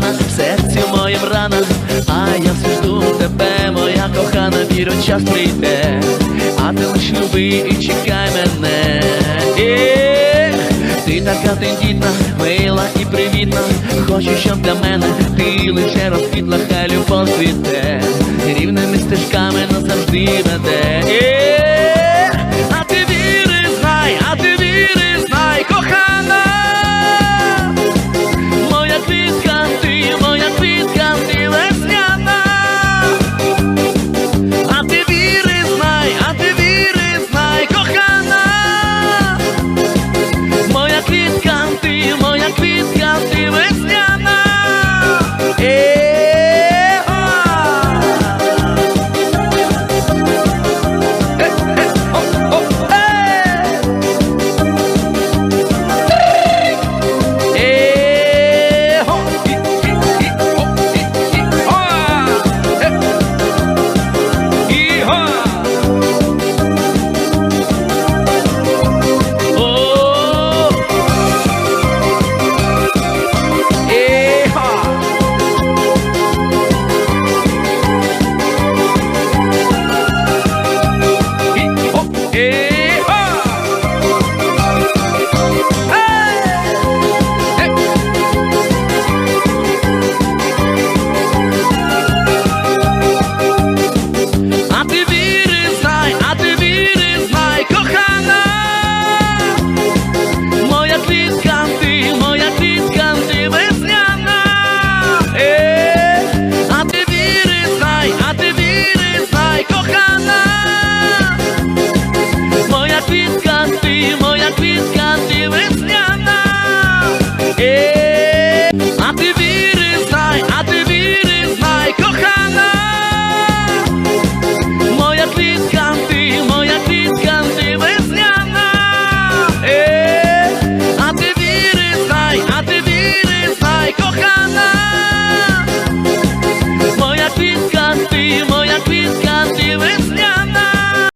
Моя в серці моїм рана, а я все жду тебе, моя кохана, вірю, час прийде, а ти лиш люби і чекай мене. Ех, ти така тендітна, мила і привітна, хочу, щоб для мене ти лише розквітла, хай любов цвіте, рівними стежками назавжди веде.